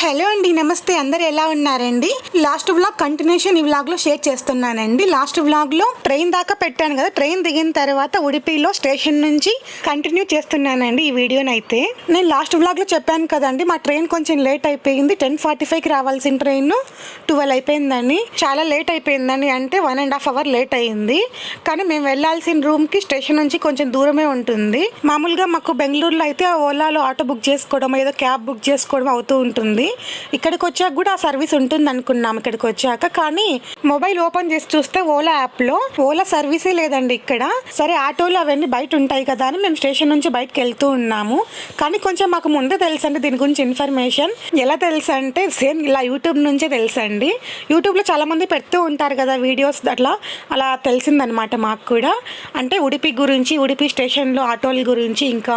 Hello అండి నమస్తే. అందరు ఎలా ఉన్నారండి? లాస్ట్ వ్లాగ్ కంటిన్యూషన్ ఈ వ్లాగ్లో షేర్ చేస్తున్నానండి. లాస్ట్ వ్లాగ్లో ట్రైన్ దాకా పెట్టాను కదా ట్రైన్ దిగిన తర్వాత ఉడిపిలో స్టేషన్ నుంచి కంటిన్యూ చేస్తున్నానండి ఈ వీడియోని అయితే నేను లాస్ట్ వ్లాగ్లో చెప్పాను కదండి మా ట్రైన్ కొంచెం లేట్ అయిపోయింది. టెన్ ఫార్టీ ఫైవ్కి రావాల్సిన ట్రైన్ ట్వెల్వ్ అయిపోయిందండి. చాలా లేట్ అయిపోయిందండి అంటే one and half hour late అయింది. కానీ మేము వెళ్ళాల్సిన రూమ్కి స్టేషన్ నుంచి కొంచెం దూరమే ఉంటుంది. మామూలుగా మాకు బెంగళూరులో అయితే ఓలాలో ఆటో బుక్ చేసుకోవడం ఏదో క్యాబ్ బుక్ చేసుకోవడం అవుతూ ఉంటుంది. ఇక్కడికి వచ్చాక కూడా ఆ సర్వీస్ ఉంటుంది అనుకున్నాం ఇక్కడికి వచ్చాక కానీ మొబైల్ ఓపెన్ చేసి చూస్తే ఓలా యాప్లో ఓలా సర్వీసే లేదండి ఇక్కడ. సరే ఆటోలు అవన్నీ బయట ఉంటాయి కదా అని మేము స్టేషన్ నుంచి బయటకు వెళ్తూ ఉన్నాము. కానీ కొంచెం మాకు ముందే తెలుసండి దీని గురించి ఇన్ఫర్మేషన్. ఎలా తెలుసు అంటే సేమ్ ఇలా యూట్యూబ్ నుంచే తెలుసండి. యూట్యూబ్లో చాలామంది పెడుతూ ఉంటారు కదా వీడియోస్ అట్లా. అలా తెలిసిందనమాట మాకు కూడా. అంటే ఉడిపి గురించి ఉడిపి స్టేషన్లో ఆటోల గురించి ఇంకా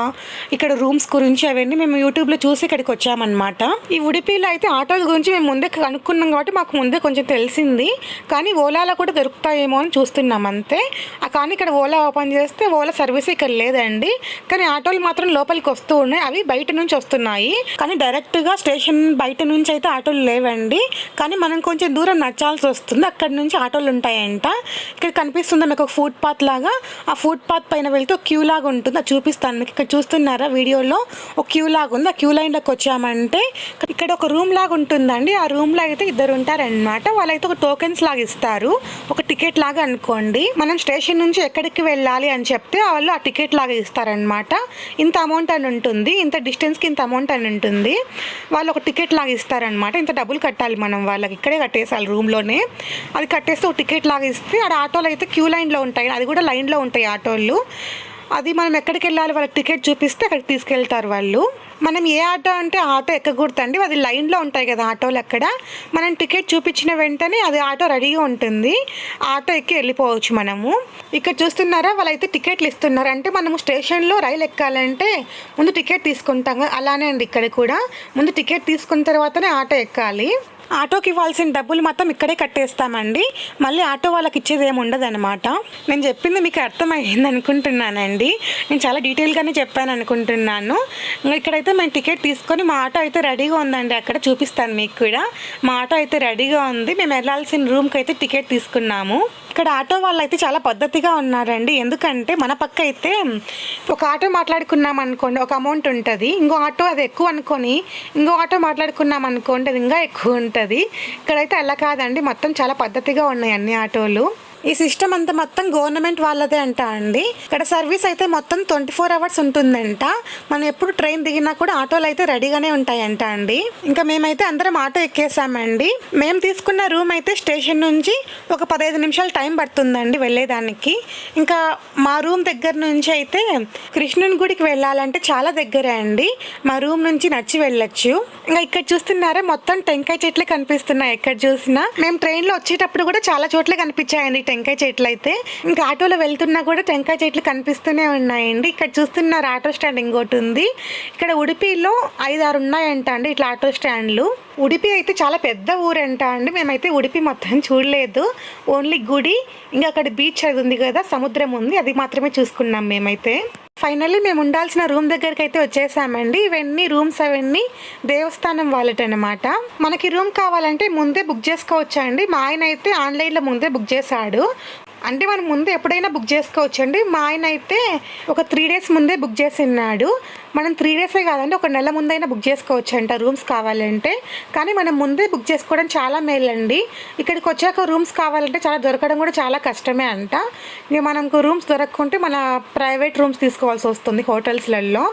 ఇక్కడ రూమ్స్ గురించి అవన్నీ మేము యూట్యూబ్లో చూసి ఇక్కడికి వచ్చామన్నమాట ఈ ఏపీలో అయితే ఆటోల గురించి మేము ముందే కనుక్కున్నాం కాబట్టి మాకు ముందే కొంచెం తెలిసింది. కానీ ఓలాలో కూడా దొరుకుతాయేమో అని చూస్తున్నాం అంతే. కానీ ఇక్కడ ఓలా ఓపెన్ చేస్తే ఓలా సర్వీస్ ఇక్కడ లేదండి. కానీ ఆటోలు మాత్రం లోపలికి వస్తూ ఉన్నాయి. అవి బయట నుంచి వస్తున్నాయి. కానీ డైరెక్ట్గా స్టేషన్ బయట నుంచి అయితే ఆటోలు లేవండి. కానీ మనం కొంచెం దూరం నచ్చాల్సి వస్తుంది. అక్కడ నుంచి ఆటోలు ఉంటాయంట. ఇక్కడ కనిపిస్తుంది మీకు ఒక ఫుట్ పాత్ లాగా. ఆ ఫుట్ పాత్ పైన వెళ్తే ఒక క్యూ లాగా ఉంటుంది. అది చూపిస్తాను. మీకు ఇక్కడ చూస్తున్నారా వీడియోలో? ఒక క్యూ లాగా ఉంది. ఆ క్యూ లైన్లోకి వచ్చామంటే ఇక్కడ ఒక రూమ్ లాగా ఉంటుందండి. ఆ రూమ్ లాగా అయితే ఇద్దరు ఉంటారనమాట వాళ్ళైతే ఒక టోకెన్స్ లాగా ఇస్తారు. ఒక టికెట్ లాగా అనుకోండి. మనం స్టేషన్ నుంచి ఎక్కడికి వెళ్ళాలి అని చెప్తే వాళ్ళు ఆ టికెట్ లాగా ఇస్తారనమాట ఇంత అమౌంట్ అని ఉంటుంది. ఇంత డిస్టెన్స్కి ఇంత అమౌంట్ అని ఉంటుంది. వాళ్ళు ఒక టికెట్ లాగా ఇస్తారనమాట ఇంత డబ్బులు కట్టాలి మనం వాళ్ళకి. ఇక్కడే కట్టేసాలి రూమ్లోనే అది కట్టేస్తే ఒక టికెట్ లాగా ఇస్తే ఆడ ఆటోలు అయితే క్యూ లైన్లో ఉంటాయి. అది కూడా లైన్లో ఉంటాయి ఆటోలు. అది మనం ఎక్కడికి వెళ్ళాలి వాళ్ళకి టికెట్ చూపిస్తే అక్కడికి తీసుకెళ్తారు వాళ్ళు. మనం ఏ ఆటో అంటే ఆటో ఎక్కకూడదండి. అది లైన్లో ఉంటాయి కదా ఆటోలు అక్కడ. మనం టికెట్ చూపించిన వెంటనే అది ఆటో రెడీగా ఉంటుంది. ఆటో ఎక్కి వెళ్ళిపోవచ్చు మనము. ఇక్కడ చూస్తున్నారా? వాళ్ళైతే టికెట్లు ఇస్తున్నారు. అంటే మనము స్టేషన్లో రైలు ఎక్కాలంటే ముందు టికెట్ తీసుకుంటాం. అలానే అండి ఇక్కడ కూడా. ముందు టికెట్ తీసుకున్న తర్వాతనే ఆటో ఎక్కాలి. ఆటోకి ఇవ్వాల్సిన డబ్బులు మొత్తం ఇక్కడే కట్టేస్తామండి. మళ్ళీ ఆటో వాళ్ళకి ఇచ్చేది ఏమి ఉండదు అనమాట నేను చెప్పింది మీకు అర్థమైంది అనుకుంటున్నానండి. నేను చాలా డీటెయిల్గానే చెప్పాను అనుకుంటున్నాను. ఇక్కడైతే మేము టికెట్ తీసుకొని మా ఆటో అయితే రెడీగా ఉందండి. అక్కడ చూపిస్తాను మీకు కూడా. మా ఆటో అయితే రెడీగా ఉంది. మేము వెళ్ళాల్సిన రూమ్కి అయితే టికెట్ తీసుకున్నాము. ఇక్కడ ఆటో వాళ్ళు అయితే చాలా పద్ధతిగా ఉన్నారండి. ఎందుకంటే మన పక్క అయితే ఒక ఆటో మాట్లాడుకున్నాం అనుకోండి ఒక అమౌంట్ ఉంటుంది. ఇంకో ఆటో అది ఎక్కువ అనుకొని ఇంకో ఆటో మాట్లాడుకున్నాం అనుకోండి అది ఇంకా ఎక్కువ ఉంటుంది. ఇక్కడైతే అలా కాదండి. మొత్తం చాలా పద్ధతిగా ఉన్నాయి అన్ని ఆటోలు. ఈ సిస్టమ్ అంతా మొత్తం గవర్నమెంట్ వాళ్ళదే అంట అండి. ఇక్కడ సర్వీస్ అయితే మొత్తం ట్వంటీ ఫోర్ అవర్స్ ఉంటుందంట. మనం ఎప్పుడు ట్రైన్ దిగినా కూడా ఆటోలు అయితే రెడీగానే ఉంటాయంట అండి. ఇంకా మేమైతే అందరం ఆటో ఎక్కేసామండి. మేము తీసుకున్న రూమ్ అయితే స్టేషన్ నుంచి ఒక పదహైదు నిమిషాలు టైం పడుతుందండి వెళ్ళేదానికి. ఇంకా మా రూమ్ దగ్గర నుంచి అయితే కృష్ణుని గుడికి వెళ్ళాలంటే చాలా దగ్గరే అండి. మా రూమ్ నుంచి నచ్చి వెళ్ళొచ్చు. ఇంకా ఇక్కడ చూస్తున్నారా మొత్తం టెంకాయ చెట్లే కనిపిస్తున్నాయి. ఎక్కడ చూసినా మేము ట్రైన్లో వచ్చేటప్పుడు కూడా చాలా చోట్ల కనిపించాయండి టెంకాయ చెట్లు అయితే ఇంకా ఆటోలో వెళ్తున్నా కూడా టెంకాయ చెట్లు కనిపిస్తూనే ఉన్నాయండి. ఇక్కడ చూస్తున్నారు ఆటో స్టాండ్ ఇంకోటి ఉంది. ఇక్కడ ఉడిపిలో ఐదు ఆరు ఉన్నాయంట అండి ఇట్లా ఆటో స్టాండ్లు. ఉడిపి అయితే చాలా పెద్ద ఊరంట అండి. మేమైతే ఉడిపి మొత్తం చూడలేదు. ఓన్లీ గుడి ఇంకా అక్కడ బీచ్ అది ఉంది కదా సముద్రం ఉంది. అది మాత్రమే చూసుకున్నాం మేమైతే. ఫైనల్లీ మేము ఉండాల్సిన రూమ్ దగ్గరికి అయితే వచ్చేసామండి. ఇవన్నీ రూమ్స్ అవన్నీ దేవస్థానం వాలెట్ అనమాట మనకి రూమ్ కావాలంటే ముందే బుక్ చేసుకోవచ్చా అండి మా ఆయన అయితే ఆన్లైన్లో ముందే బుక్ చేశాడు. అంటే మనం ముందు ఎప్పుడైనా బుక్ చేసుకోవచ్చండి. మా ఆయన అయితే ఒక త్రీ డేస్ ముందే బుక్ చేసి ఉన్నాడు. మనం త్రీ డేసే కాదండి ఒక నెల ముందైనా బుక్ చేసుకోవచ్చు అంట రూమ్స్ కావాలంటే. కానీ మనం ముందే బుక్ చేసుకోవడం చాలా మేలండి. ఇక్కడికి వచ్చాక రూమ్స్ కావాలంటే చాలా దొరకడం కూడా చాలా కష్టమే అంట. ఇక మనకు రూమ్స్ దొరకకుంటే మన ప్రైవేట్ రూమ్స్ తీసుకోవాల్సి వస్తుంది హోటల్స్లలో.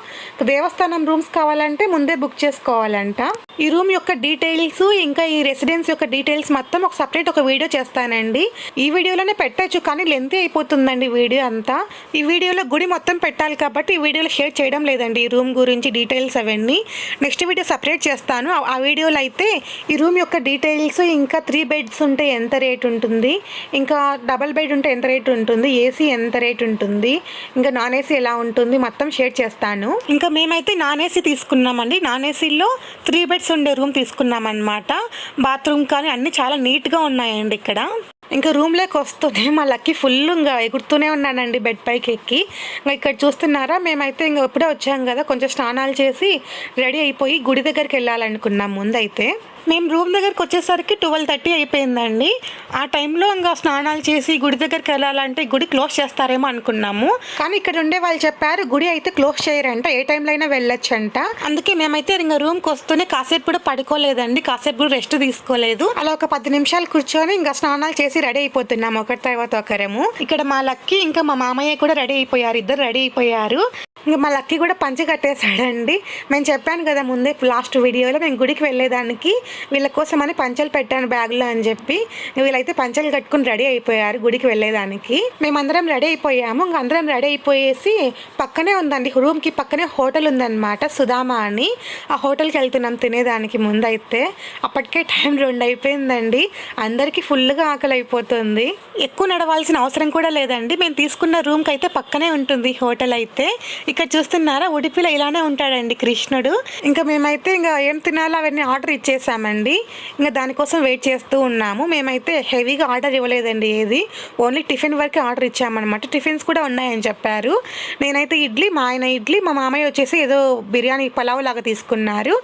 దేవస్థానం రూమ్స్ కావాలంటే ముందే బుక్ చేసుకోవాలంట. ఈ రూమ్ యొక్క డీటెయిల్స్ ఇంకా ఈ రెసిడెన్స్ యొక్క డీటెయిల్స్ మొత్తం ఒక సపరేట్ ఒక వీడియో చేస్తానండి. ఈ వీడియోలోనే పెట్టచ్చు కానీ లెంత్ అయిపోతుందండి వీడియో అంతా. ఈ వీడియోలో గుడి మొత్తం పెట్టాలి కాబట్టి ఈ వీడియోలో షేర్ చేయడం లేదండి. రూమ్ గురించి డీటెయిల్స్ అవన్నీ నెక్స్ట్ వీడియో సపరేట్ చేస్తాను. ఆ- వీడియోలో అయితే ఈ రూమ్ యొక్క డీటెయిల్స్ ఇంకా త్రీ బెడ్స్ ఉంటే ఎంత రేట్ ఉంటుంది? ఇంకా డబల్ బెడ్ ఉంటే ఎంత రేట్ ఉంటుంది? ఏసీ ఎంత రేట్ ఉంటుంది? ఇంకా నాన్ ఏసీ ఎలా ఉంటుంది? మొత్తం షేర్ చేస్తాను. ఇంకా మేమైతే నాన్ ఏసీ తీసుకున్నామండి. నాన్ ఏసీలో త్రీ బెడ్స్ ఉండే రూమ్ తీసుకున్నామన్నమాట. బాత్రూమ్ కానీ అన్నీ చాలా నీట్గా ఉన్నాయండి ఇక్కడ. ఇంకా రూమ్లోకి వస్తూనే మా లక్కీ ఫుల్ ఇంకా ఎగురుతూనే ఉన్నానండి బెడ్ పైకి ఎక్కి. ఇంకా ఇక్కడ చూస్తున్నారా? మేమైతే ఇంకా ఎప్పుడే వచ్చాం కదా. కొంచెం స్నానాలు చేసి రెడీ అయిపోయి గుడి దగ్గరికి వెళ్ళాలనుకున్నాం ముందైతే. మేము రూమ్ దగ్గరికి వచ్చేసరికి ట్వెల్వ్ థర్టీ అయిపోయిందండి. ఆ టైంలో ఇంకా స్నానాలు చేసి గుడి దగ్గరికి వెళ్ళాలంటే గుడి క్లోజ్ చేస్తారేమో అనుకున్నాము. కానీ ఇక్కడ ఉండే వాళ్ళు చెప్పారు గుడి అయితే క్లోజ్ చేయరంట. ఏ టైంలో అయినా వెళ్ళొచ్చంట. అందుకే మేమైతే ఇంకా రూమ్కి వస్తూనే కాసేపు కూడా పడుకోలేదండి. కాసేపు కూడా రెస్ట్ తీసుకోలేదు. అలా ఒక పది నిమిషాలు కూర్చొని ఇంకా స్నానాలు చేసి రెడీ అయిపోతున్నాం. ఒకరి తర్వాత ఒకరేము. ఇక్కడ మా లక్కీ ఇంకా మా మామయ్య కూడా రెడీ అయిపోయారు. ఇద్దరు రెడీ అయిపోయారు. ఇంకా మా లక్కీ కూడా పంచి కట్టేశాడండి. మేము చెప్పాను కదా ముందే లాస్ట్ వీడియోలో మేము గుడికి వెళ్ళేదానికి వీళ్ళ కోసం అని పంచలు పెట్టాను బ్యాగ్లో అని చెప్పి. వీళ్ళైతే పంచలు కట్టుకుని రెడీ అయిపోయారు గుడికి వెళ్ళేదానికి. మేమందరం రెడీ అయిపోయాము. ఇంకా అందరం రెడీ అయిపోయేసి పక్కనే ఉందండి. రూమ్కి పక్కనే హోటల్ ఉందన్నమాట సుధామా అని. ఆ హోటల్కి వెళ్తున్నాం తినేదానికి ముందైతే. అప్పటికే టైం రెండు అయిపోయిందండి. అందరికీ ఫుల్గా ఆకలి అయిపోతుంది. ఎక్కువ నడవాల్సిన అవసరం కూడా లేదండి. మేము తీసుకున్న రూమ్కి అయితే పక్కనే ఉంటుంది హోటల్ అయితే. ఇక్కడ చూస్తున్నారా ఉడిపిలో ఇలానే ఉంటాడండి కృష్ణుడు. ఇంకా మేమైతే ఇంకా ఏం తినాలో అవన్నీ ఆర్డర్ ఇచ్చేసామండి. ఇంకా దానికోసం వెయిట్ చేస్తూ ఉన్నాము. మేమైతే హెవీగా ఆర్డర్ ఇవ్వలేదండి ఏది. ఓన్లీ టిఫిన్ వరకు ఆర్డర్ ఇచ్చామన్నమాట. టిఫిన్స్ కూడా ఉన్నాయని చెప్పారు. నేనైతే ఇడ్లీ మా ఆయన ఇడ్లీ మా మామయ్య వచ్చేసి ఏదో బిర్యానీ పలావ్ లాగా తీసుకున్నారు.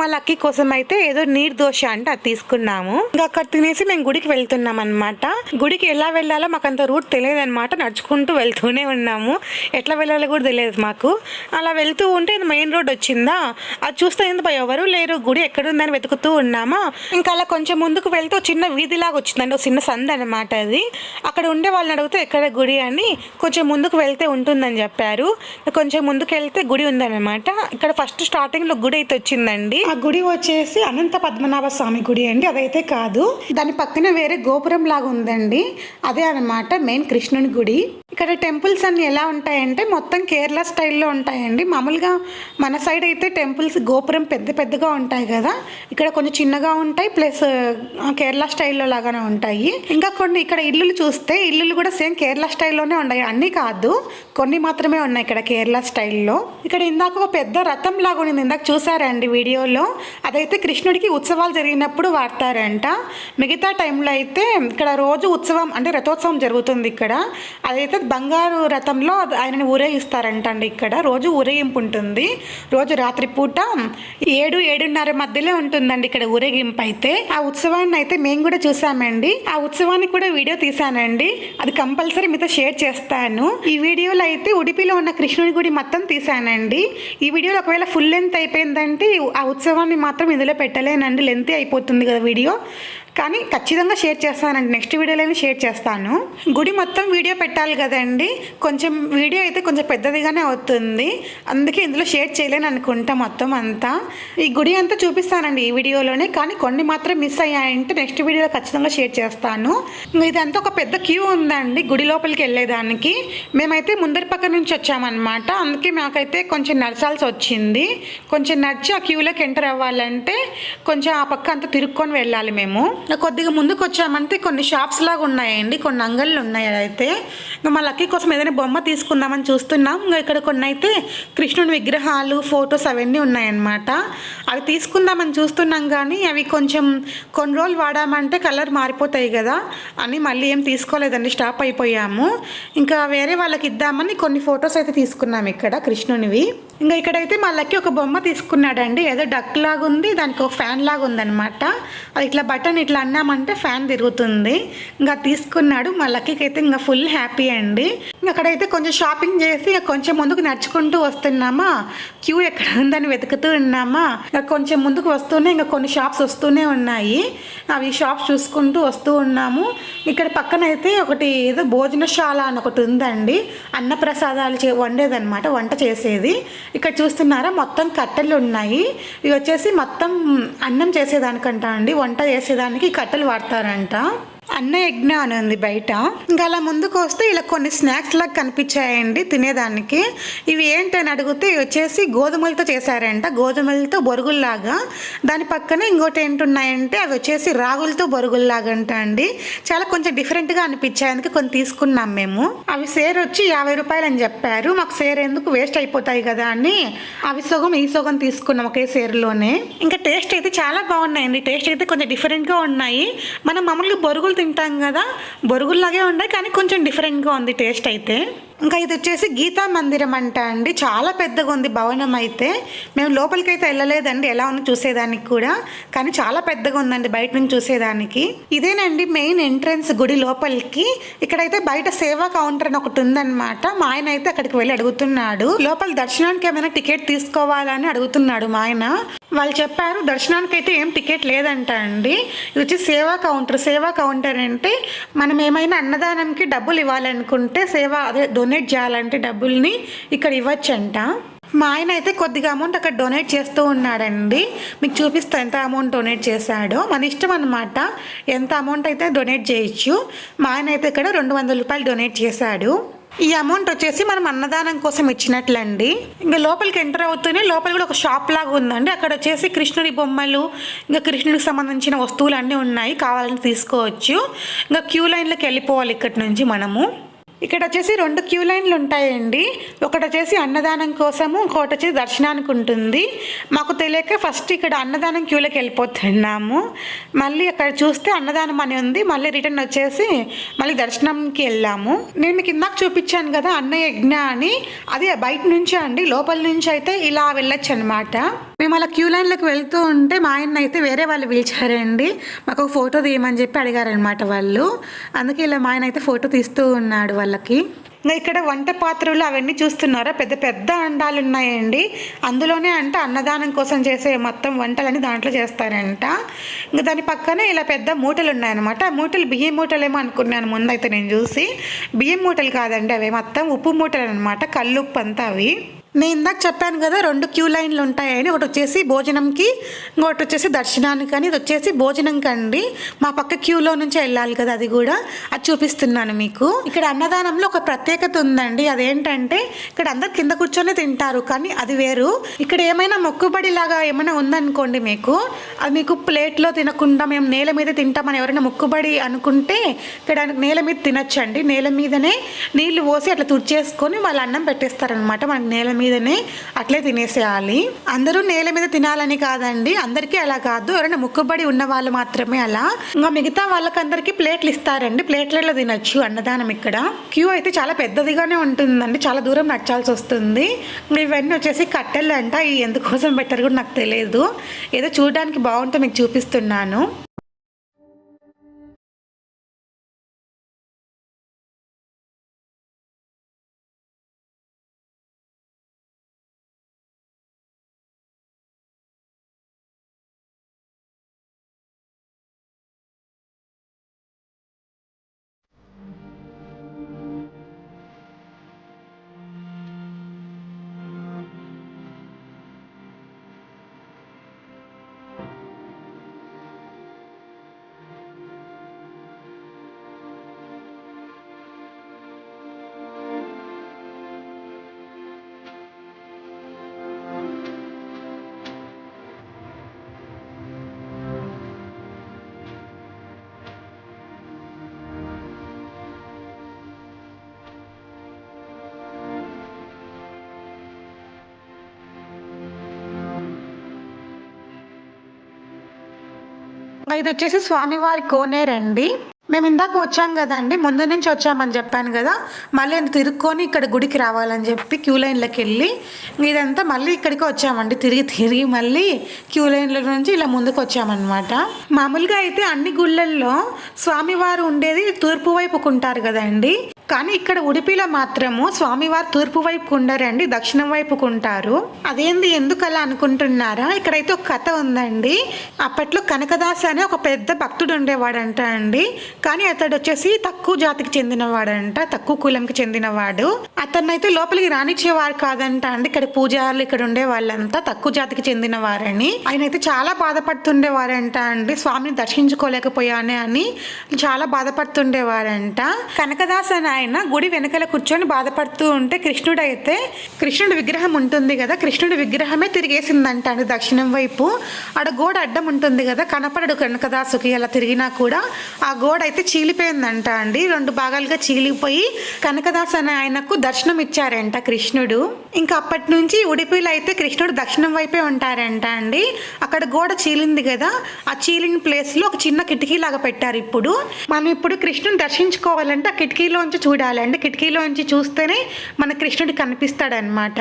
మా లక్కీ కోసం అయితే ఏదో నీరు దోశ అంటే అది తీసుకున్నాము. ఇంకా అక్కడ తినేసి మేము గుడికి వెళ్తున్నాం అనమాట గుడికి ఎలా వెళ్ళాలో మాకు అంత రూట్ తెలియదు అనమాట నడుచుకుంటూ వెళ్తూనే ఉన్నాము. ఎట్లా వెళ్ళాలో కూడా తెలియదు మాకు. అలా వెళ్తూ ఉంటే మెయిన్ రోడ్ వచ్చిందా? అది చూస్తే ఎందుకు ఎవరు లేరు. గుడి ఎక్కడుందని వెతుకుతూ ఉన్నామా? ఇంకా అలా కొంచెం ముందుకు వెళ్తే ఒక చిన్న వీధిలాగా వచ్చిందండి. ఒక చిన్న సంద అనమాట అది. అక్కడ ఉండే వాళ్ళని అడిగితే ఎక్కడ గుడి అని కొంచెం ముందుకు వెళ్తే ఉంటుందని చెప్పారు. కొంచెం ముందుకు వెళ్తే గుడి ఉందన్నమాట. ఇక్కడ ఫస్ట్ స్టార్టింగ్లో గుడి అయితే వచ్చిందండి. ఆ గుడి వచ్చేసి అనంత పద్మనాభ స్వామి గుడి అండి. అదైతే కాదు. దాని పక్కన వేరే గోపురం లాగా ఉందండి అదే అన్నమాట మెయిన్ కృష్ణుని గుడి. ఇక్కడ టెంపుల్స్ అన్ని ఎలా ఉంటాయంటే మొత్తం కేరళ స్టైల్లో ఉంటాయండి. మామూలుగా మన సైడ్ అయితే టెంపుల్స్ గోపురం పెద్ద పెద్దగా ఉంటాయి కదా. ఇక్కడ కొంచెం చిన్నగా ఉంటాయి ప్లస్ కేరళ స్టైల్లో లాగానే ఉంటాయి. ఇంకా కొన్ని ఇక్కడ ఇల్లులు చూస్తే ఇల్లులు కూడా సేమ్ కేరళ స్టైల్లోనే ఉన్నాయి. అన్నీ కాదు కొన్ని మాత్రమే ఉన్నాయి ఇక్కడ కేరళ స్టైల్లో. ఇక్కడ ఇందాక ఒక పెద్ద రథం లాగా ఉంది ఇందాక చూసారండి వీడియోలో. అదైతే కృష్ణుడికి ఉత్సవాలు జరిగినప్పుడు వాడతారంట. మిగతా టైంలో అయితే ఇక్కడ రోజు ఉత్సవం అంటే రథోత్సవం జరుగుతుంది ఇక్కడ. అదైతే బంగారు రథంలో ఆయనని ఊరేగిస్తారంట అండి ఇక్కడ. రోజు ఊరేగింపు ఉంటుంది. రోజు రాత్రిపూట ఏడు ఏడున్నర మధ్యలో ఉంటుందండి ఇక్కడ ఊరేగింపు అయితే. ఆ ఉత్సవాన్ని అయితే మేము కూడా చూసామండి. ఆ ఉత్సవాన్ని కూడా వీడియో తీసానండి అది కంపల్సరీ మీతో షేర్ చేస్తాను. ఈ వీడియోలో అయితే ఉడిపిలో ఉన్న కృష్ణుడి గుడి మొత్తం తీసానండి ఈ వీడియోలో ఒకవేళ ఫుల్ లెంత్ అయిపోయిందంటే ఆ ఉత్సవాన్ని మాత్రం ఇందులో పెట్టలేనండి. లెంత్ అయిపోతుంది కదా వీడియో. కానీ ఖచ్చితంగా షేర్ చేస్తానండి. నెక్స్ట్ వీడియోలోనే షేర్ చేస్తాను. గుడి మొత్తం వీడియో పెట్టాలి కదండి. కొంచెం వీడియో అయితే కొంచెం పెద్దదిగానే అవుతుంది. అందుకే ఇందులో షేర్ చేయలేను అనుకుంటా మొత్తం అంతా. ఈ గుడి అంతా చూపిస్తానండి ఈ వీడియోలోనే. కానీ కొన్ని మాత్రం మిస్ అయ్యాయంటే నెక్స్ట్ వీడియోలో ఖచ్చితంగా షేర్ చేస్తాను. ఇదంతా ఒక పెద్ద క్యూ ఉందండి గుడి లోపలికి వెళ్ళేదానికి. మేమైతే ముందరి పక్క నుంచి వచ్చామన్నమాట. అందుకే మాకైతే కొంచెం నడచాల్సి వచ్చింది. కొంచెం నడిచి ఆ క్యూలోకి ఎంటర్ అవ్వాలంటే కొంచెం ఆ పక్క అంతా తిరుక్కొని వెళ్ళాలి మేము. కొద్దిగా ముందుకు వచ్చామంటే కొన్ని షాప్స్ లాగా ఉన్నాయండి కొన్ని అంగళ్ళు ఉన్నాయి అయితే ఇంకా మా లక్కీ కోసం ఏదైనా బొమ్మ తీసుకుందామని చూస్తున్నాం. ఇంకా ఇక్కడ కొన్ని అయితే కృష్ణుని విగ్రహాలు ఫొటోస్ అవన్నీ ఉన్నాయన్నమాట. అవి తీసుకుందామని చూస్తున్నాం కానీ అవి కొంచెం కొన్ని రోజులు వాడామంటే కలర్ మారిపోతాయి కదా అని మళ్ళీ ఏం తీసుకోలేదండి స్టాప్ అయిపోయాము. ఇంకా వేరే వాళ్ళకి ఇద్దామని కొన్ని ఫొటోస్ అయితే తీసుకున్నాం ఇక్కడ కృష్ణునివి. ఇంకా ఇక్కడైతే మా లక్కీ ఒక బొమ్మ తీసుకున్నాడండి. ఏదో డక్ లాగా ఉంది దానికి ఒక ఫ్యాన్ లాగా ఉందన్నమాట అది ఇట్లా బటన్ ఇట్లా అన్నామంటే ఫ్యాన్ తిరుగుతుంది. ఇంకా తీసుకున్నాడు. మా లక్కీకి అయితే ఇంకా ఫుల్ హ్యాపీ అండి. అక్కడైతే కొంచెం షాపింగ్ చేసి కొంచెం ముందుకు నడుచుకుంటూ వస్తున్నామా? క్యూ ఎక్కడ ఉందని వెతుకుతూ ఉన్నామా? ఇంకా కొంచెం ముందుకు వస్తూనే ఇంకా కొన్ని షాప్స్ వస్తూనే ఉన్నాయి. అవి షాప్స్ చూసుకుంటూ వస్తూ ఉన్నాము. ఇక్కడ పక్కన అయితే ఒకటి ఏదో భోజనశాల అని ఒకటి ఉందండి. అన్నప్రసాదాలు చే వండేదన్నమాట వంట చేసేది. ఇక్కడ చూస్తున్నారా? మొత్తం కట్టెలు ఉన్నాయి. ఇవి వచ్చేసి మొత్తం అన్నం చేసేదానికంట అండి. వంట చేసేదానికి కట్టెలు వాడతారంట. అన్న యజ్ఞ అని ఉంది బయట. ఇంకా అలా ముందుకు వస్తే ఇలా కొన్ని స్నాక్స్ లాగా కనిపించాయండి తినేదానికి. ఇవి ఏంటని అడిగితే వచ్చేసి గోధుమలతో చేశారంట. గోధుమలతో బొరుగుల్లాగా. దాని పక్కనే ఇంకోటి ఏంటున్నాయంటే అవి వచ్చేసి రాగులతో బొరుగుల్లాగా అంట అండి. చాలా కొంచెం డిఫరెంట్గా అనిపించాయి. అందుకే కొన్ని తీసుకున్నాం మేము. అవి సేర్ వచ్చి యాభై రూపాయలు అని చెప్పారు. మాకు సేర్ ఎందుకు వేస్ట్ అయిపోతాయి కదా అని అవి సగం ఈ సగం తీసుకున్నాం ఒకే సేరులోనే. ఇంకా టేస్ట్ అయితే చాలా బాగున్నాయండి. టేస్ట్ అయితే కొంచెం డిఫరెంట్గా ఉన్నాయి. మనం మామూలుగా బొరుగులు తింటాం కదా. బొరుగుల్లాగే ఉన్నాయి కానీ కొంచెం డిఫరెంట్గా ఉంది టేస్ట్ అయితే. ఇంకా ఇది వచ్చేసి గీతా మందిరం అంట అండి. చాలా పెద్దగా ఉంది భవనం అయితే. మేము లోపలికి అయితే వెళ్ళలేదండి ఎలా ఉంది చూసేదానికి కూడా. కానీ చాలా పెద్దగా ఉందండి బయట నుంచి చూసేదానికి. ఇదేనండి మెయిన్ ఎంట్రన్స్ గుడి లోపలికి. ఇక్కడైతే బయట సేవా కౌంటర్ అని ఒకటి ఉందన్నమాట. మా ఆయన అయితే అక్కడికి వెళ్ళి అడుగుతున్నాడు. లోపల దర్శనానికి ఏమైనా టికెట్ తీసుకోవాలని అడుగుతున్నాడు మా ఆయన. వాళ్ళు చెప్పారు దర్శనానికి అయితే ఏం టికెట్ లేదంట అండి. ఇది వచ్చి సేవా కౌంటర్ సేవా కౌంటర్ అంటే మనం ఏమైనా అన్నదానంకి డబ్బులు ఇవ్వాలనుకుంటే సేవా అదే డొనేట్ చేయాలంటే డబ్బుల్ని ఇక్కడ ఇవ్వచ్చంట. మా ఆయన అయితే కొద్దిగా అమౌంట్ అక్కడ డొనేట్ చేస్తూ ఉన్నాడండి. మీకు చూపిస్తా ఎంత అమౌంట్ డొనేట్ చేశాడో. మన ఇష్టం అనమాట ఎంత అమౌంట్ అయితే డొనేట్ చేయొచ్చు. మా ఆయన అయితే ఇక్కడ రెండు వందల రూపాయలు డొనేట్ చేశాడు. ఈ అమౌంట్ వచ్చేసి మనం అన్నదానం కోసం ఇచ్చినట్లండి. ఇంకా లోపలికి ఎంటర్ అవుతూనే లోపల కూడా ఒక షాప్ లాగా ఉందండి. అక్కడ వచ్చేసి కృష్ణుడి బొమ్మలు ఇంకా కృష్ణుడికి సంబంధించిన వస్తువులు అన్నీ ఉన్నాయి. కావాలని తీసుకోవచ్చు. ఇంకా క్యూ లైన్లోకి వెళ్ళిపోవాలి ఇక్కడి నుంచి మనము. ఇక్కడ వచ్చేసి రెండు క్యూ లైన్లు ఉంటాయండి. ఒకటి వచ్చేసి అన్నదానం కోసము ఇంకోటి వచ్చేసి దర్శనానికి ఉంటుంది. మాకు తెలియక ఫస్ట్ ఇక్కడ అన్నదానం క్యూలోకి వెళ్ళిపోతున్నాము. మళ్ళీ అక్కడ చూస్తే అన్నదానం అని ఉంది. మళ్ళీ రిటర్న్ వచ్చేసి మళ్ళీ దర్శనంకి వెళ్ళాము. నేను మీకు ఇందాక చూపించాను కదా అన్న యజ్ఞ అని అది బయట నుంచే అండి. లోపల నుంచి అయితే ఇలా వెళ్ళొచ్చు అనమాట మేము అలా క్యూ లైన్లోకి వెళ్తూ ఉంటే మా ఆయన అయితే వేరే వాళ్ళు పిలిచారండి. మాకు ఒక ఫోటో తీయమని చెప్పి అడిగారనమాట వాళ్ళు. అందుకే ఇలా మా ఆయన అయితే ఫోటో తీస్తూ ఉన్నాడు వాళ్ళకి. ఇంకా ఇక్కడ వంట పాత్రలు అవన్నీ చూస్తున్నారా? పెద్ద పెద్ద అండాలు ఉన్నాయండి. అందులోనే అంటే అన్నదానం కోసం చేసే మొత్తం వంటలని దాంట్లో చేస్తారంట. ఇంకా దాని పక్కనే ఇలా పెద్ద మూటలు ఉన్నాయన్నమాట. ఆ మూటలు బియ్యం మూటలేమో అనుకున్నాను ముందైతే నేను చూసి. బియ్యం మూటలు కాదండి అవి మొత్తం ఉప్పు మూటలు అనమాట కల్లుప్పు అంతా అవి. నేను ఇందాక చెప్పాను కదా రెండు క్యూ లైన్లు ఉంటాయని. ఒకటి వచ్చేసి భోజనంకి ఇంకోటి వచ్చేసి దర్శనానికి అని ఇది వచ్చేసి భోజనంకి అండి మా పక్క క్యూలో నుంచి వెళ్ళాలి కదా అది కూడా. అది చూపిస్తున్నాను మీకు. ఇక్కడ అన్నదానంలో ఒక ప్రత్యేకత ఉందండి. అదేంటంటే ఇక్కడ అందరు కింద కూర్చొని తింటారు కానీ అది వేరు. ఇక్కడ ఏమైనా మొక్కుబడి లాగా ఏమైనా ఉందనుకోండి మీకు. అది మీకు ప్లేట్లో తినకుండా మేము నేల మీద తింటామని ఎవరైనా మొక్కుబడి అనుకుంటే ఇక్కడ నేల మీద తినొచ్చండి. నేల మీదనే నీళ్ళు పోసి అట్లా తుడిచేసుకొని వాళ్ళు అన్నం పెట్టేస్తారనమాట మనకి నేల మీదనే అట్లే తినేసేయాలి. అందరూ నేల మీద తినాలని కాదండి. అందరికీ అలా కాదు. ఎవరైనా ముక్కుబడి ఉన్న వాళ్ళు మాత్రమే అలా. ఇంకా మిగతా వాళ్ళకందరికీ ప్లేట్లు ఇస్తారండి. ప్లేట్లలో తినొచ్చు అన్నదానం ఇక్కడ. క్యూ అయితే చాలా పెద్దదిగానే ఉంటుందండి. చాలా దూరం నచ్చాల్సి వస్తుంది. ఇవన్నీ వచ్చేసి కట్టెలు అంట ఎందుకోసం పెట్టారు కూడా నాకు తెలియదు. ఏదో చూడడానికి బాగుంటే మీకు చూపిస్తున్నాను. ఇది వచ్చేసి స్వామివారి కోనేరండి మేము ఇందాక వచ్చాం కదండి ముందు నుంచి వచ్చామని చెప్పాను కదా మళ్ళీ నేను తిరుక్కొని ఇక్కడ గుడికి రావాలని చెప్పి క్యూ లైన్లోకి వెళ్ళి ఇదంతా మళ్ళీ ఇక్కడికి వచ్చామండి తిరిగి తిరిగి మళ్ళీ క్యూ లైన్ల నుంచి ఇలా ముందుకు వచ్చామన్నమాట. మామూలుగా అయితే అన్ని గుళ్ళల్లో స్వామివారు ఉండేది తూర్పు వైపుకు ఉంటారు కదండి. కానీ ఇక్కడ ఉడిపిలో మాత్రము స్వామివారు తూర్పు వైపుకు ఉండరండి దక్షిణం వైపుకు ఉంటారు. అదేంది ఎందుకు అలా అనుకుంటున్నారా? ఇక్కడైతే ఒక కథ ఉందండి. అప్పట్లో కనకదాస్ అనే ఒక పెద్ద భక్తుడు ఉండేవాడంట అండి. కానీ అతడు వచ్చేసి తక్కువ జాతికి చెందినవాడంట తక్కువ కులంకి చెందినవాడు. అతన్నైతే లోపలికి రానిచ్చేవారు కాదంట అండి. ఇక్కడ పూజారులు ఇక్కడ ఉండే వాళ్ళంతా తక్కువ జాతికి చెందిన వారని ఆయన అయితే చాలా బాధపడుతుండేవారంట అండి. స్వామిని దర్శించుకోలేకపోయానే అని చాలా బాధపడుతుండేవారంట. కనకదాస్ అని ఆయన గుడి వెనకాల కూర్చొని బాధపడుతూ ఉంటే కృష్ణుడు అయితే కృష్ణుడి విగ్రహం ఉంటుంది కదా కృష్ణుడి విగ్రహమే తిరిగేసిందంట అండి దక్షిణం వైపు. ఆడ గోడ అడ్డం ఉంటుంది కదా కనపడడు కనకదాసుకి అలా తిరిగినా కూడా. ఆ గోడ అయితే చీలిపోయిందంట అండి. రెండు భాగాలుగా చీలిపోయి కనకదాస్ అనే ఆయనకు దర్శనం ఇచ్చారంట కృష్ణుడు. ఇంకా అప్పటి నుంచి ఉడిపిలో అయితే కృష్ణుడు దక్షిణం వైపే ఉంటారంట అండి. అక్కడ గోడ చీలింది కదా ఆ చీలిన ప్లేస్లో ఒక చిన్న కిటికీ లాగా పెట్టారు ఇప్పుడు. మనం ఇప్పుడు కృష్ణుని దర్శించుకోవాలంటే ఆ కిటికీలోంచి చూడాలండి కిటికీలోంచి చూస్తేనే మన కృష్ణుడు కనిపిస్తాడనమాట.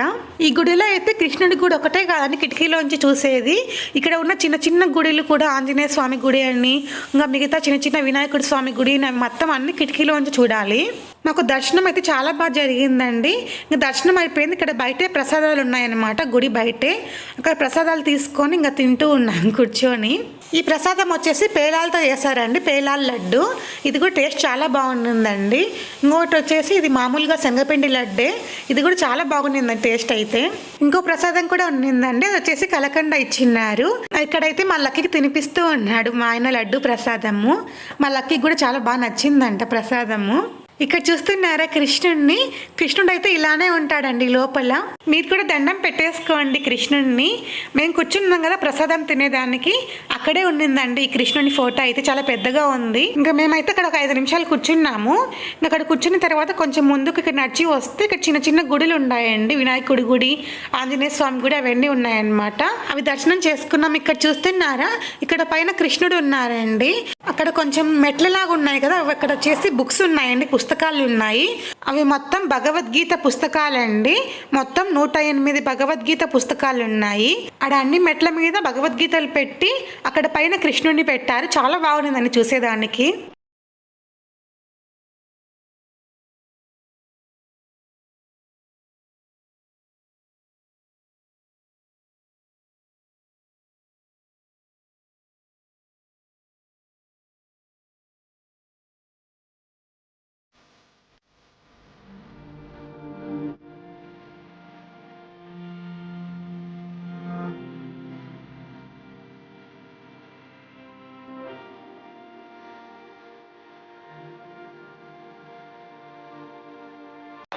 ఈ గుడిలో అయితే కృష్ణుడి గుడి ఒకటే కాదని కిటికీలోంచి చూసేది. ఇక్కడ ఉన్న చిన్న చిన్న గుడిలు కూడా ఆంజనేయ స్వామి గుడి అని ఇంకా మిగతా చిన్న చిన్న వినాయకుడి స్వామి గుడి అని మొత్తం అన్ని కిటికీలోంచి చూడాలి. మాకు దర్శనం అయితే చాలా బాగా జరిగిందండి. ఇంకా దర్శనం అయిపోయింది. ఇక్కడ బయటే ప్రసాదాలు ఉన్నాయన్నమాట. గుడి బయటే. అక్కడ ప్రసాదాలు తీసుకొని ఇంకా తింటూ ఉన్నాను కూర్చొని. ఈ ప్రసాదం వచ్చేసి పేలాలతో చేశారండి. పేలాల లడ్డు. ఇది కూడా టేస్ట్ చాలా బాగుందండి. ఇంకోటి వచ్చేసి ఇది మామూలుగా శనగపిండి లడ్డే. ఇది కూడా చాలా బాగుండిందండి టేస్ట్ అయితే. ఇంకో ప్రసాదం కూడా ఉండిందండి అది వచ్చేసి కలకండ ఇచ్చిన్నారు ఇక్కడైతే మా లక్కీకి తినిపిస్తూ ఉన్నాడు మా ఆయన లడ్డు ప్రసాదము. మా లక్కీకి కూడా చాలా బాగా నచ్చిందంట ప్రసాదము. ఇక్కడ చూస్తున్నారా కృష్ణుడిని కృష్ణుడు అయితే ఇలానే ఉంటాడండి లోపల. మీరు కూడా దండం పెట్టేసుకోండి కృష్ణుడిని మేము కూర్చున్నాం కదా ప్రసాదం తినేదానికి. అక్కడే ఉండిందండి ఈ కృష్ణుని ఫోటో అయితే చాలా పెద్దగా ఉంది. ఇంకా మేమైతే ఇక్కడ ఒక ఐదు నిమిషాలు కూర్చున్నాము. ఇంకా అక్కడ కూర్చున్న తర్వాత కొంచెం ముందుకు ఇక్కడ నడిచి వస్తే ఇక్కడ చిన్న చిన్న గుడులు ఉన్నాయండి. వినాయకుడి గుడి ఆంజనేయ స్వామి గుడి అవన్నీ ఉన్నాయన్నమాట. అవి దర్శనం చేసుకున్నాం. ఇక్కడ చూస్తున్నారా? ఇక్కడ పైన కృష్ణుడు ఉన్నారండి. అక్కడ కొంచెం మెట్లలాగా ఉన్నాయి కదా అవి అక్కడ వచ్చేసి బుక్స్ ఉన్నాయండి పుస్తకాలు ఉన్నాయి. అవి మొత్తం భగవద్గీత పుస్తకాలండి. మొత్తం నూట ఎనిమిది భగవద్గీత పుస్తకాలు ఉన్నాయి. అక్కడ అన్ని మెట్ల మీద భగవద్గీతలు పెట్టి అక్కడ పైన కృష్ణుడిని పెట్టారు. చాలా బాగుండిందండి చూసేదానికి.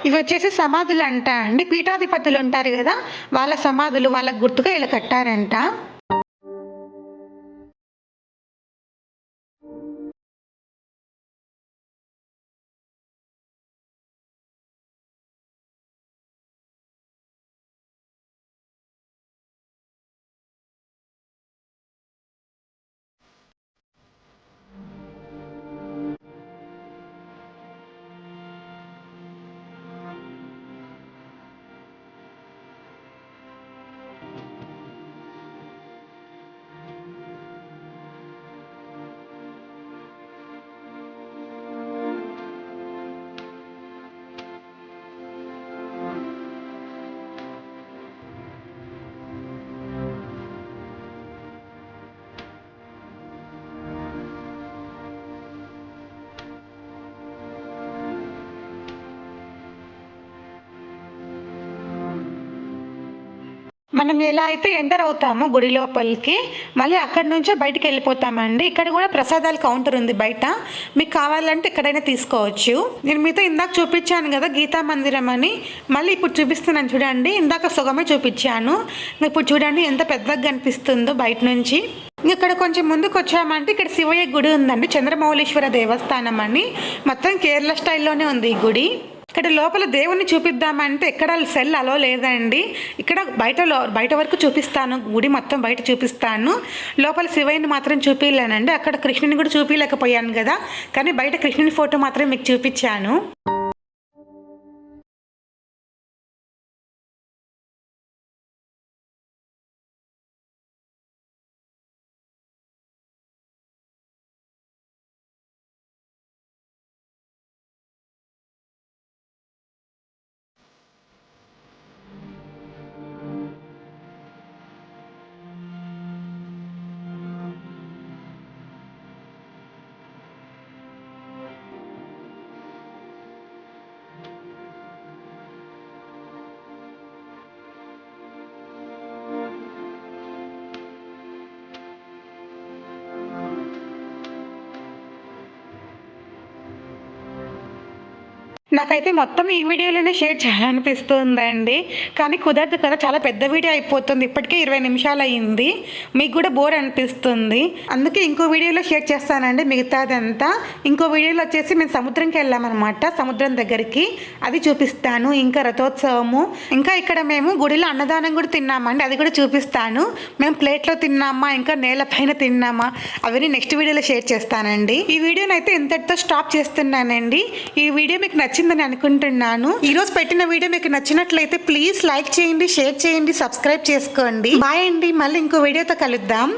ఇవి వచ్చేసి సమాధులు అంట అండి. పీఠాధిపతులు ఉంటారు కదా వాళ్ళ సమాధులు వాళ్ళకు గుర్తుగా ఇలా కట్టారంట. మనం ఎలా అయితే ఎంటర్ అవుతామో గుడి లోపలికి మళ్ళీ అక్కడి నుంచే బయటికి వెళ్ళిపోతామండి. ఇక్కడ కూడా ప్రసాదాల కౌంటర్ ఉంది బయట. మీకు కావాలంటే ఎక్కడైనా తీసుకోవచ్చు. నేను మీతో ఇందాక చూపించాను కదా గీతా మందిరం అని. మళ్ళీ ఇప్పుడు చూపిస్తున్నాను చూడండి. ఇందాక సుగమే చూపించాను. ఇప్పుడు చూడండి ఎంత పెద్దగా కనిపిస్తుందో బయట నుంచి. ఇక్కడ కొంచెం ముందుకు వచ్చామంటే ఇక్కడ శివయ్య గుడి ఉందండి. చంద్రమౌళీశ్వర దేవస్థానం అని. మొత్తం కేరళ స్టైల్లోనే ఉంది ఈ గుడి. ఇక్కడ లోపల దేవుణ్ణి చూపిద్దామంటే ఎక్కడ సెల్ అలో లేదండి. ఇక్కడ బయట లో బయట వరకు చూపిస్తాను. గుడి మొత్తం బయట చూపిస్తాను. లోపల శివయ్యని మాత్రం చూపించలేనండి అక్కడ కృష్ణుని కూడా చూపించలేకపోయాను కదా. కానీ బయట కృష్ణుని ఫోటో మాత్రం మీకు చూపించాను. నాకైతే మొత్తం ఈ వీడియోలోనే షేర్ చేయాలనిపిస్తుందండి. కానీ కుదరదు కదా చాలా పెద్ద వీడియో అయిపోతుంది. ఇప్పటికే ఇరవై నిమిషాలు అయ్యింది మీకు కూడా బోర్ అనిపిస్తుంది. అందుకే ఇంకో వీడియోలో షేర్ చేస్తానండి మిగతాదంతా. ఇంకో వీడియోలో వచ్చేసి మేము సముద్రంకి వెళ్ళామన్నమాట సముద్రం దగ్గరికి. అది చూపిస్తాను. ఇంకా రథోత్సవము. ఇంకా ఇక్కడ మేము గుడిలో అన్నదానం కూడా తిన్నామండి. అది కూడా చూపిస్తాను. మేము ప్లేట్లో తిన్నామా ఇంకా నేలపైన తిన్నామా అవన్నీ నెక్స్ట్ వీడియోలో షేర్ చేస్తానండి. ఈ వీడియోని అయితే ఇంతటితో స్టాప్ చేస్తున్నానండి. ఈ వీడియో మీకు నచ్చిందని అనుకుంటున్నాను. ఈ రోజు పెట్టిన వీడియో మీకు నచ్చినట్లయితే ప్లీజ్ లైక్ చేయండి షేర్ చేయండి సబ్స్క్రైబ్ చేసుకోండి. బాయ్ అండి. మళ్ళీ ఇంకో వీడియోతో కలుద్దాం.